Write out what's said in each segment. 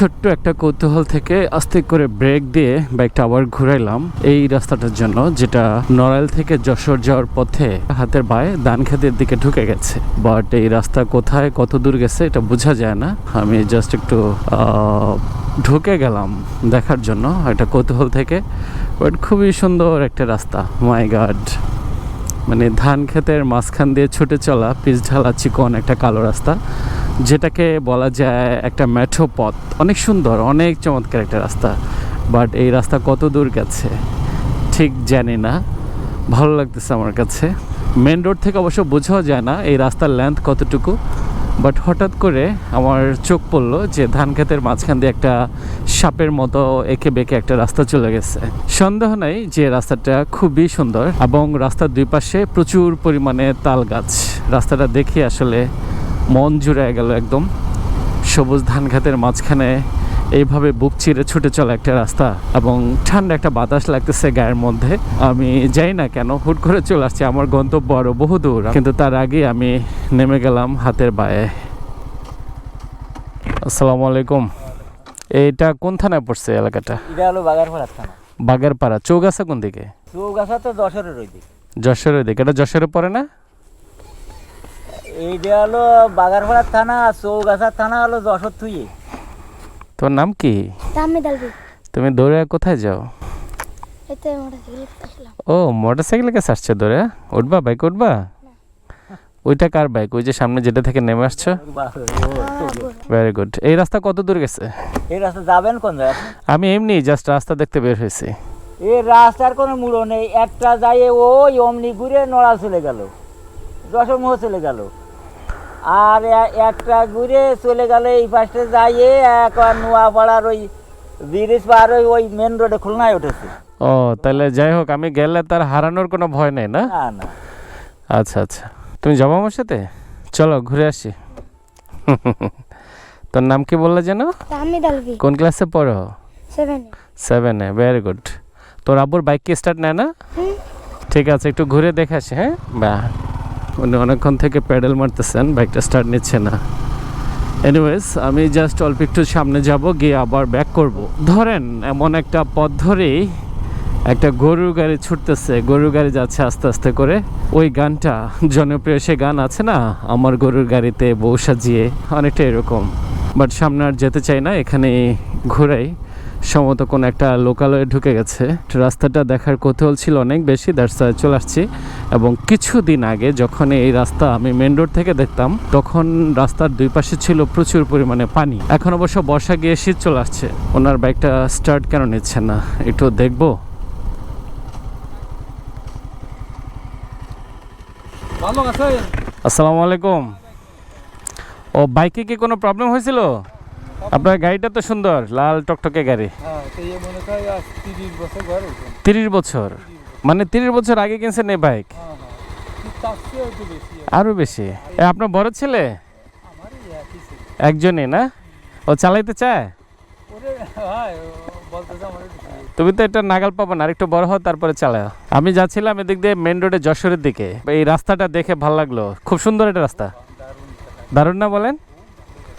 ছোট্ট একটা কৌতূহল থেকে আস্তে করে ব্রেক দিয়ে বাইকটা আবার ঘুরাইলাম এই রাস্তাটার জন্য, যেটা নড়াইল থেকে যশোর যাওয়ার পথে হাতের বায়ে ধান খেতের দিকে ঢুকে গেছে। বাট এই রাস্তা কোথায়, কত দূর গেছে, এটা বোঝা যায় না। আমি জাস্ট একটু ঢুকে গেলাম দেখার জন্য একটা কৌতূহল থেকে। বাট খুবই সুন্দর একটা রাস্তা। মাই গাড মানে ধান ক্ষেতের মাঝখান দিয়ে ছুটে চলা, পিচ ঢালা, চিকন একটা কালো রাস্তা। যেটাকে বলা যায় একটা মেঠো পথ। অনেক সুন্দর, অনেক চমৎকার একটা রাস্তা। বাট এই রাস্তা কত দূর গেছে, ঠিক জানি না। ভালো লাগতেছে আমার কাছে। মেন রোড থেকে অবশ্য বোঝাও যায় না এই রাস্তার লেন্থ কতটুকু। বাট হঠাৎ করে আমার চোখ পড়ল যে ধান ক্ষেতের মাঝখান দিয়ে একটা সাপের মতো এঁকে বেঁকে একটা রাস্তা চলে গেছে। সন্দেহ নেই যে রাস্তাটা খুবই সুন্দর এবং রাস্তার দুই পাশে প্রচুর পরিমাণে তাল গাছ। রাস্তাটা দেখে আসলে মন জুড়ে গেল একদম। সবুজ ধান ক্ষেতের মাঝখানে এইভাবে বুক চিরে ছুটে চলা একটা রাস্তা এবং ঠান্ডা একটা বাতাস লাগতেছে গায়ের মধ্যে। আমি যাই না কেন হুট করে চলে আসছে আমার গন্তব্য আরও বহু দূর। কিন্তু তার আগে আমি নেমে গেলাম হাতের বায়ে আসসালামু আলাইকুম। এইটা কোন থানায় পড়ছে এলাকাটা? এটা হলো বাগারপাড়া থানা। বাগেরপাড়া চৌগাছা কোন দিকে? চৌগাছা তো দশরের ওই দিকে। যশোরের দিকে এটা যশোরে পড়ে না? এইটা হলো বাগারপাড়া থানা আর চৌগাছা থানা হলো যশোর থুয়ে। তোর নাম কি? তুমি দৌড়ে কোথায় যাও? এতে মোটরসাইকেল আসলাম। ও মোটর সাইকেলে কাছে আসছে দৌড়ে? উঠবা বাইক উঠবা? ওইটা কার বাইক ওই যে সামনে যেটা থেকে নেমে আসছো? ভেরি গুড এই রাস্তা কত দূর গেছে? এই রাস্তা যাবেন কোন জায়গায়? আমি এমনি জাস্ট রাস্তা দেখতে বের হয়েছি। এই রাস্তার কোনো মূল্য নেই। একটা যাইয়ে ওই অমনি ঘুরে নড়া চলে গেল। যশোর মোহ চলে গেল। আর একটা ঘুরে চলে গেল এই পাশে যাইয়ে একবার নোয়াপাড়ার ওই ব্রিজ পার হয়ে ওই মেন রোডে খুলনায় উঠেছে। ও তাহলে যাই হোক আমি গেলে তার হারানোর কোনো ভয় নেই না? না না। আচ্ছা আচ্ছা। তুমি যাব আমার সাথে? চলো ঘুরে আসি। তোর নাম কি বললে যেন? কোন ক্লাসে পড়ো? সেভেন সেভেনে ভেরি গুড তোর আব্বুর বাইক কি স্টার্ট নেয় না? ঠিক আছে একটু ঘুরে দেখে আসি হ্যাঁ? বা। উনি অনেকক্ষণ থেকে প্যাডেল মারতেছেন বাইকটা স্টার্ট নিচ্ছে না। এনিওয়েজ আমি জাস্ট অল্প একটু সামনে যাব, গিয়ে আবার ব্যাক করব। ধরেন, এমন একটা পথ ধরেই একটা গরুর গাড়ি ছুটতেছে, গরুর গাড়ি যাচ্ছে আস্তে আস্তে করে। ওই গানটা জনপ্রিয় সে গান আছে না, আমার গরুর গাড়িতে বউ সাজিয়ে, অনেকটা এরকম। বাট সামনে আর যেতে চাই না এখানে ঘুরাই। সম্ভবত কোনো একটা লোকালয়ে ঢুকে গেছে। রাস্তাটা দেখার কৌতূহল ছিল অনেক বেশি দ্যাটস চলে আসছি। এবং কিছুদিন আগে যখন এই রাস্তা আমি মেন রোড থেকে দেখতাম তখন রাস্তার দুই পাশে ছিল প্রচুর পরিমাণে পানি। এখন অবশ্য বর্ষা গিয়ে শীত চলে আসছে। ওনার বাইকটা স্টার্ট কেন নিচ্ছে না? একটু দেখব। আসসালামু আলাইকুম। ও বাইকে কি কোনো প্রবলেম হয়েছিল? আপনার গাড়িটা তো সুন্দর লাল টকটকে গাড়ি। হ্যাঁ তিরিশ বছর মানে তিরিশ বছর আগে কিনছেন এই বাইক হ্যাঁ হ্যাঁ। চেয়েও একটু বেশি আরও বেশি? এ আপনার বড় ছেলে? একজনই না? ও চালাইতে চায়। তুমি তো এটা নাগাল পাবো না আরেকটু বড় হও তারপরে চালাও। আমি যাচ্ছিলাম এদিক দিয়ে মেন রোডে যশোরের দিকে। এই রাস্তাটা দেখে ভালো লাগল। খুব সুন্দর এটা রাস্তা। দারুণ না বলেন?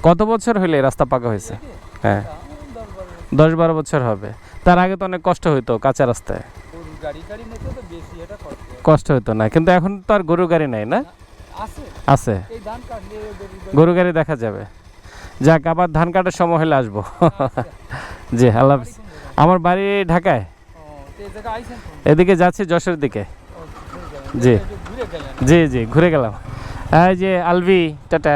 কত বছর হইলে রাস্তা পাকা হয়েছে? হ্যাঁ। দশ বারো বছর হবে। তার আগে তো অনেক কষ্ট হইতো কাঁচা রাস্তায়। কষ্ট হইতো না কিন্তু এখন তো আর গরু গাড়ি নাই না? আছে। গরু গাড়ি দেখা যাবে। যাক আবার ধান কাটার সময় হলে আসব। জি আল্লাহ। আমার বাড়ি ঢাকায়? এদিকে যাচ্ছি যশোর দিকে। জি। জি জি ঘুরে গেলাম। এই যে আলবি টাটা।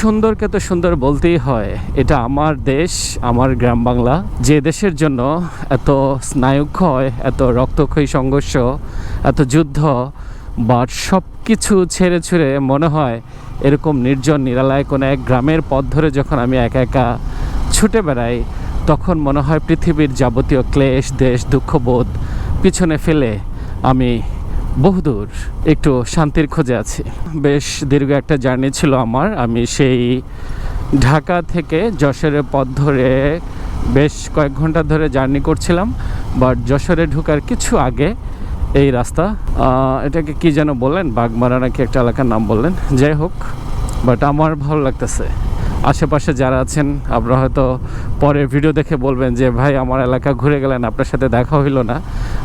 সুন্দরকে তো সুন্দর বলতেই হয়। এটা আমার দেশ, আমার গ্রাম বাংলা। যে দেশের জন্য এত স্নায়ুক্ষয় এত রক্তক্ষয়ী সংঘর্ষ, এত যুদ্ধ বা সব কিছু ছেড়ে ছুড়ে মনে হয় এরকম নির্জন নিরালায় কোনো এক গ্রামের পথ ধরে যখন আমি একা একা ছুটে বেড়াই, তখন মনে হয় পৃথিবীর যাবতীয় ক্লেশ, দেশ, দুঃখবোধ পিছনে ফেলে আমি বহুদূর একটু শান্তির খোঁজে আছি। বেশ দীর্ঘ একটা জার্নি ছিল আমার। আমি সেই ঢাকা থেকে যশোরের পথ ধরে বেশ কয়েক ঘণ্টা ধরে জার্নি করছিলাম, বাট যশোরে ঢোকার কিছু আগে এই রাস্তা এটাকে কি যেন বললেন? বাগমারা নাকি একটা এলাকার নাম বললেন? যাই হোক, বাট আমার ভালো লাগতেছে। আশেপাশে যারা আছেন, আপনারা হয়তো পরে ভিডিও দেখে বলবেন যে, ভাই, আমার এলাকা ঘুরে গেলেন, আপনার সাথে দেখা হইল না।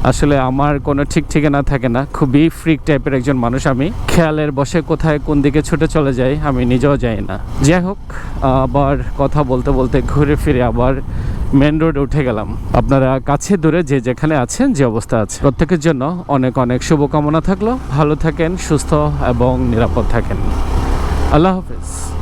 আসলে আমার কোনো ঠিক ঠিকানা থাকে না। খুবই ফ্রিক টাইপের একজন মানুষ আমি। খেয়ালের বসে কোথায়, কোন দিকে ছুটে চলে যাই, আমি নিজেও যাই না। যাই হোক, আবার কথা বলতে বলতে ঘুরে ফিরে আবার মেন রোড উঠে গেলাম। আপনারা কাছে দূরে যে যেখানে আছেন, যে অবস্থা আছে, প্রত্যেকের জন্য অনেক অনেক শুভকামনা থাকল। ভালো থাকেন, সুস্থ এবং নিরাপদ থাকেন। আল্লাহ হাফেজ।